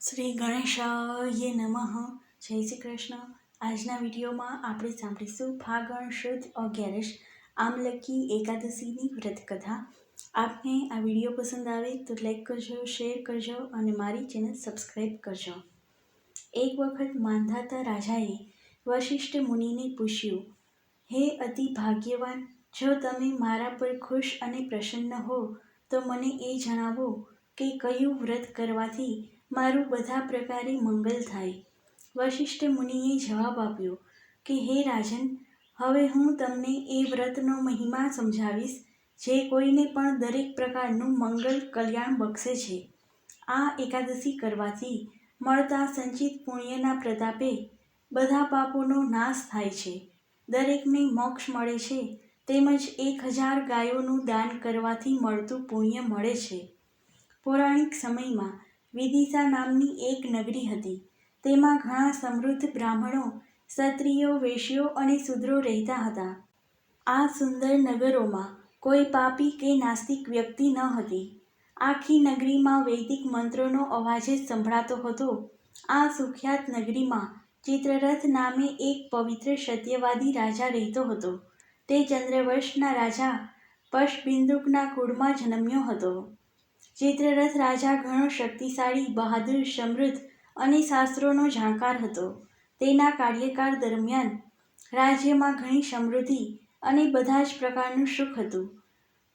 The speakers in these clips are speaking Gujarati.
શ્રી ગણેશાય નમઃ. જય શ્રી કૃષ્ણ. આજના વિડીયોમાં આપણે સાંભળીશું ફાગણ શુદ્ધ અગિયારસ આમલકી એકાદશીની વ્રત કથા આપને આ વીડિયો પસંદ આવે તો લાઈક કરજો શેર કરજો અને મારી ચેનલ સબસ્ક્રાઈબ કરજો. એક વખત માંધાતા રાજાએ વશિષ્ઠ મુનિને પૂછ્યું, હે અતિ ભાગ્યવાન, જો તમે મારા પર ખુશ અને પ્રસન્ન હો, તો મને એ જણાવો કે કયું વ્રત કરવાથી મારું બધા પ્રકારે મંગલ થાય. વશિષ્ઠ મુનિએ જવાબ આપ્યો કે, હે રાજન, હવે હું તમને એ વ્રતનો મહિમા સમજાવીશ, જે કોઈને પણ દરેક પ્રકારનું મંગલ કલ્યાણ બક્ષે છે. આ એકાદશી કરવાથી મળતા સંચિત પુણ્યના પ્રતાપે બધા પાપોનો નાશ થાય છે. દરેકને મોક્ષ મળે છે, તેમજ એક હજાર ગાયોનું દાન કરવાથી મળતું પુણ્ય મળે છે. પૌરાણિક સમયમાં વિદિશા નામની એક નગરી હતી. તેમાં ઘણા સમૃદ્ધ બ્રાહ્મણો, ક્ષત્રિયો, વેશ્યો અને શૂદ્રો રહેતા હતા. આ સુંદર નગરોમાં કોઈ પાપી કે નાસ્તિક વ્યક્તિ ન હતી. આખી નગરીમાં વૈદિક મંત્રોનો અવાજ જ સંભળાતો હતો. આ સુખ્યાત નગરીમાં ચિત્રરથ નામે એક પવિત્ર સત્યવાદી રાજા રહેતો હતો. તે ચંદ્રવંશના રાજા પશબિંદુકના કુળમાં જન્મ્યો હતો. ચિત્રરથ રાજા ઘણો શક્તિશાળી, બહાદુર, સમૃદ્ધ અને શાસ્ત્રોનો જાણકાર હતો. તેના કાર્યકાળ દરમિયાન રાજ્યમાં ઘણી સમૃદ્ધિ અને બધા જ પ્રકારનું સુખ હતું.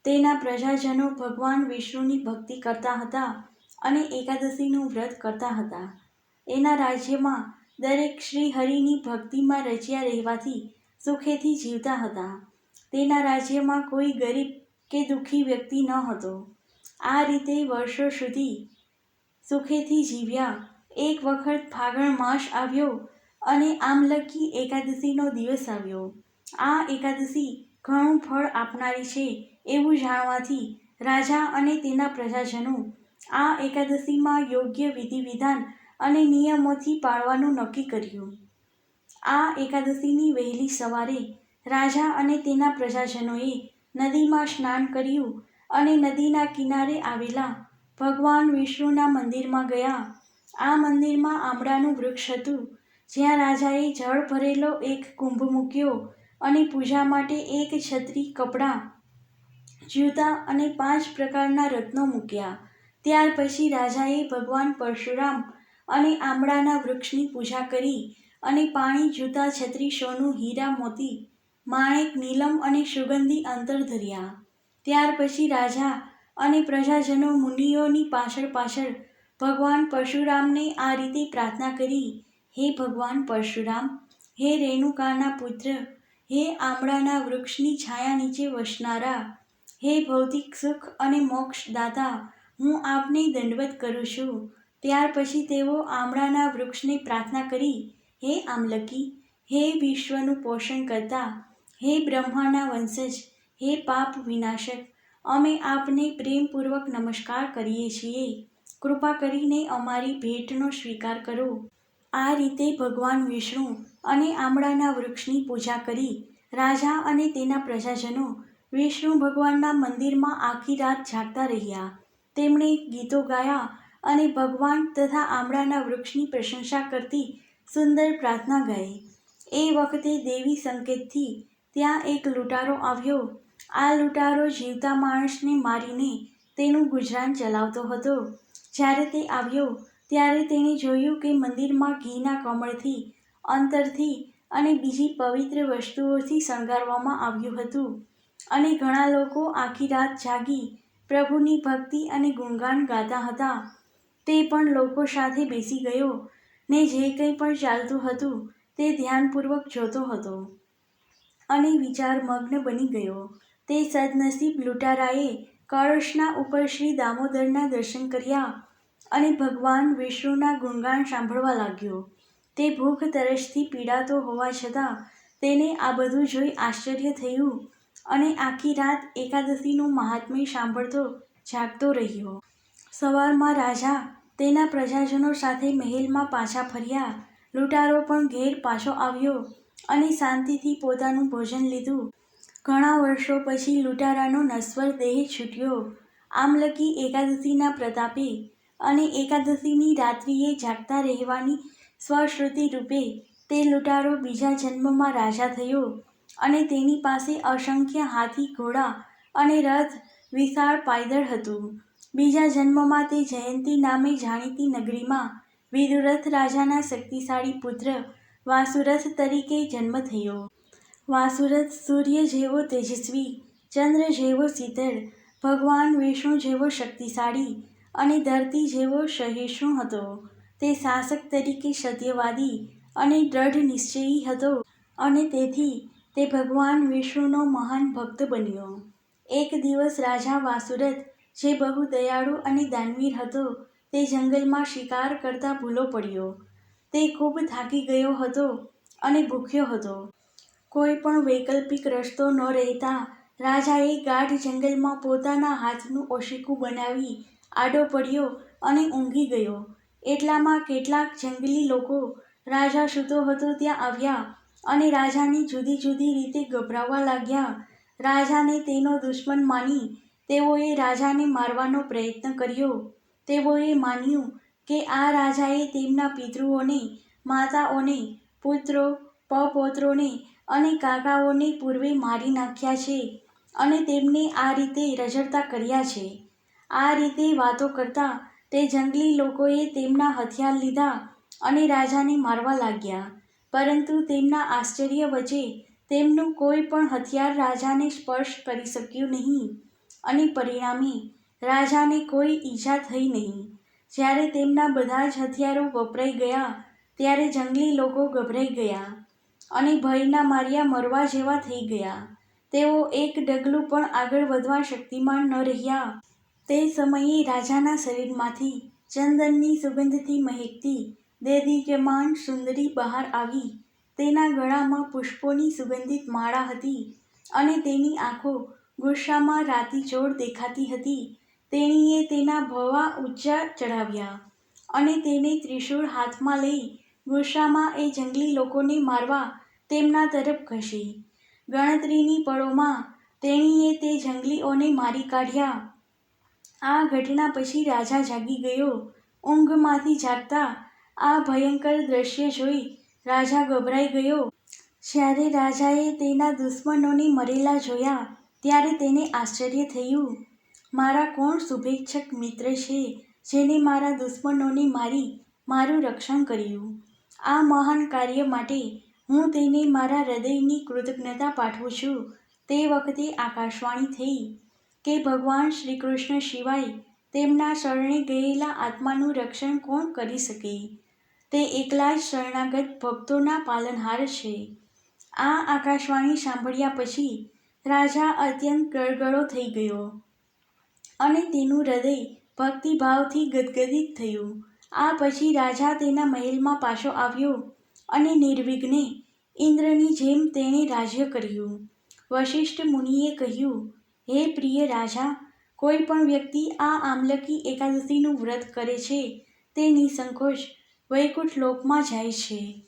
તેના પ્રજાજનો ભગવાન વિષ્ણુની ભક્તિ કરતા હતા અને એકાદશીનું વ્રત કરતા હતા. એના રાજ્યમાં દરેક શ્રી હરિની ભક્તિમાં રચ્યા રહેવાથી સુખેથી જીવતા હતા. તેના રાજ્યમાં કોઈ ગરીબ કે દુઃખી વ્યક્તિ ન હતો. આ રીતે વર્ષો સુધી સુખેથી જીવ્યા. એક વખત ફાગણ માસ આવ્યો અને આમલકી એકાદશીનો દિવસ આવ્યો. આ એકાદશી ઘણું ફળ આપનારી છે એવું જાણવાથી રાજા અને તેના પ્રજાજનો આ એકાદશીમાં યોગ્ય વિધિ વિધાન અને નિયમોથી પાળવાનું નક્કી કર્યું. આ એકાદશીની વહેલી સવારે રાજા અને તેના પ્રજાજનોએ નદીમાં સ્નાન કર્યું અને નદીના કિનારે આવેલા ભગવાન વિષ્ણુના મંદિરમાં ગયા. આ મંદિરમાં આમળાનું વૃક્ષ હતું. જ્યાં રાજાએ જળ ભરેલો એક કુંભ મૂક્યો અને પૂજા માટે એક છત્રી કપડાં, જૂતા અને પાંચ પ્રકારના રત્નો મૂક્યા. ત્યાર પછી રાજાએ ભગવાન પરશુરામ અને આમળાના વૃક્ષની પૂજા કરી અને પાણી, જૂતા, છત્રી, સોનું, હીરા, મોતી, માણેક, નીલમ અને સુગંધી અંતર ધર્યા. ત્યાર પછી રાજા અને પ્રજાજનો મુનિઓની પાછળ પાછળ ભગવાન પરશુરામને આ રીતે પ્રાર્થના કરી, હે ભગવાન પરશુરામ, હે રેણુકાના પુત્ર, હે આમળાના વૃક્ષની છાયા નીચે વસનારા, હે ભૌતિક સુખ અને મોક્ષ દાતા, હું આપને દંડવત કરું છું. ત્યાર પછી તેઓ આમળાના વૃક્ષને પ્રાર્થના કરી, હે આમલકી, હે વિશ્વનું પોષણ કરતા, હે બ્રહ્માના વંશજ હે પાપ વિનાશક. અમે આપને પ્રેમપૂર્વક નમસ્કાર કરીએ છીએ. કૃપા કરીને અમારી ભેટનો સ્વીકાર કરો. આ રીતે ભગવાન વિષ્ણુ અને આમળાના વૃક્ષની પૂજા કરી. રાજા અને તેના પ્રજાજનો વિષ્ણુ ભગવાનના મંદિરમાં આખી રાત જાગતા રહ્યા. તેમણે ગીતો ગાયા અને ભગવાન તથા આમળાના વૃક્ષની પ્રશંસા કરતી સુંદર પ્રાર્થના ગાઈ. એ વખતે દેવી સંકેતથી ત્યાં એક લૂંટારો આવ્યો. આ લૂંટારો જીવતા માણસને મારીને તેનું ગુજરાન ચલાવતો હતો. જ્યારે તે આવ્યો, ત્યારે તેણે જોયું કે મંદિરમાં ઘીના કમળથી, અંતરથી અને બીજી પવિત્ર વસ્તુઓથી શણગારવામાં આવ્યું હતું. અને ઘણા લોકો આખી રાત જાગી પ્રભુની ભક્તિ અને ગુણગાન ગાતા હતા. તે પણ લોકો સાથે બેસી ગયો ને જે કંઈ પણ ચાલતું હતું તે ધ્યાનપૂર્વક જોતો હતો. અને વિચારમગ્ન બની ગયો. તે સદનસીબ લૂંટારાએ કળશના ઉપર શ્રી દામોદરના દર્શન કર્યા અને ભગવાન વિષ્ણુના ગુણગાન સાંભળવા લાગ્યો. તે ભૂખ તરસથી પીડાતો હોવા છતાં તેને આ બધું જોઈ આશ્ચર્ય થયું અને આખી રાત એકાદશીનું મહાત્મ્ય સાંભળતો જાગતો રહ્યો. સવારમાં રાજા તેના પ્રજાજનો સાથે મહેલમાં પાછા ફર્યા. લૂંટારો પણ ઘેર પાછો આવ્યો. અને શાંતિથી પોતાનું ભોજન લીધું. ઘણા વર્ષો પછી લૂંટારાનો નશ્વર દેહ છૂટ્યો. આમલકી એકાદશીના પ્રતાપે અને એકાદશીની રાત્રિએ જાગતા રહેવાની સ્વશ્રુતિ રૂપે તે લૂંટારો બીજા જન્મમાં રાજા થયો અને તેની પાસે અસંખ્ય હાથી, ઘોડા અને રથ, વિશાળ પાયદળ હતું. બીજા જન્મમાં તે જયંતી નામે જાણીતી નગરીમાં વિદુરથ રાજાના શક્તિશાળી પુત્ર વાસુરથ તરીકે જન્મ થયો. વાસુરથ સૂર્ય જેવો તેજસ્વી, ચંદ્ર જેવો શીતળ, ભગવાન વિષ્ણુ જેવો શક્તિશાળી અને ધરતી જેવો સહિષ્ણુ હતો. તે શાસક તરીકે સત્યવાદી અને દ્રઢ નિશ્ચયી હતો અને તેથી તે ભગવાન વિષ્ણુનો મહાન ભક્ત બન્યો. એક દિવસ રાજા વાસુરથ જે બહુ દયાળુ અને દાનવીર હતો, તે જંગલમાં શિકાર કરતા ભૂલો પડ્યો. તે ખૂબ થાકી ગયો હતો અને ભૂખ્યો હતો. કોઈ પણ વૈકલ્પિક રસ્તો ન રહેતા રાજાએ ગાઢ જંગલમાં પોતાના હાથનું ઓશીકું બનાવી આડો પડ્યો અને ઊંઘી ગયો. એટલામાં કેટલાક જંગલી લોકો રાજા સૂતો હતો ત્યાં આવ્યા અને રાજાને જુદી જુદી રીતે ગભરાવવા લાગ્યા. રાજાને તેનો દુશ્મન માની તેઓએ રાજાને મારવાનો પ્રયત્ન કર્યો. તેઓએ માન્યું કે આ રાજાએ તેમના પિતૃઓને, માતાઓને, પુત્રો, પપૌત્રોને અને કાકાઓને પૂર્વે મારી નાખ્યા છે અને તેમને આ રીતે રઝળતા કર્યા છે. આ રીતે વાતો કરતા તે જંગલી લોકોએ તેમના હથિયાર લીધા અને રાજાને મારવા લાગ્યા. પરંતુ તેમના આશ્ચર્ય વચ્ચે તેમનું કોઈ પણ હથિયાર રાજાને સ્પર્શ કરી શક્યું નહીં અને પરિણામે રાજાને કોઈ ઈજા થઈ નહીં. જ્યારે તેમના બધા જ હથિયારો વપરાઈ ગયા, ત્યારે જંગલી લોકો ગભરાઈ ગયા અને ભયના માર્યા મરવા જેવા થઈ ગયા. તેઓ એક ડગલું પણ આગળ વધવા શક્તિમાન ન રહ્યા. તે સમયે રાજાના શરીરમાંથી ચંદનની સુગંધથી મહેકતી દેદીપ્યમાન સુંદરી બહાર આવી. તેના ગળામાં પુષ્પોની સુગંધિત માળા હતી અને તેની આંખો ગુસ્સામાં રાતીચોળ દેખાતી હતી. તેણીએ તેના ભવા ઊંચા ચઢાવ્યા અને તેને ત્રિશૂળ હાથમાં લઈ ગુસ્સામાં એ જંગલી લોકોને મારવા તેમના તરફ ઘસી. ગણતરીની પળોમાં તેણીએ તે જંગલીઓને મારી કાઢ્યા. આ ઘટના પછી રાજા જાગી ગયો. ઊંઘમાંથી જાગતા આ ભયંકર દ્રશ્ય જોઈ રાજા ગભરાઈ ગયો. જ્યારે રાજાએ તેના દુશ્મનોને મરેલા જોયા, ત્યારે તેને આશ્ચર્ય થયું. મારા કોણ શુભેચ્છક મિત્ર છે જેને મારા દુશ્મનોને મારી, મારું રક્ષણ કર્યું. આ મહાન કાર્ય માટે હું તેને મારા હૃદયની કૃતજ્ઞતા પાઠવું છું. તે વખતે આકાશવાણી થઈ કે ભગવાન શ્રી કૃષ્ણ સિવાય તેમના શરણે ગયેલા આત્માનું રક્ષણ કોણ કરી શકે? તે એકલા જ શરણાગત ભક્તોના પાલનહાર છે. આ આકાશવાણી સાંભળ્યા પછી રાજા અત્યંત ગળગળો થઈ ગયો. અને તેનું હૃદય ભક્તિભાવથી ગદગદિત થયું. આ પછી રાજા તેના મહેલમાં પાછો આવ્યો અને નિર્વિઘ્ને ઇન્દ્રની જેમ તેણે રાજ્ય કર્યું. વશિષ્ઠ મુનિએ કહ્યું, હે પ્રિય રાજા, કોઈ પણ વ્યક્તિ આ આમલકી એકાદશીનું વ્રત કરે છે, તે નિસંકોચ વૈકુંઠ લોકમાં જાય છે.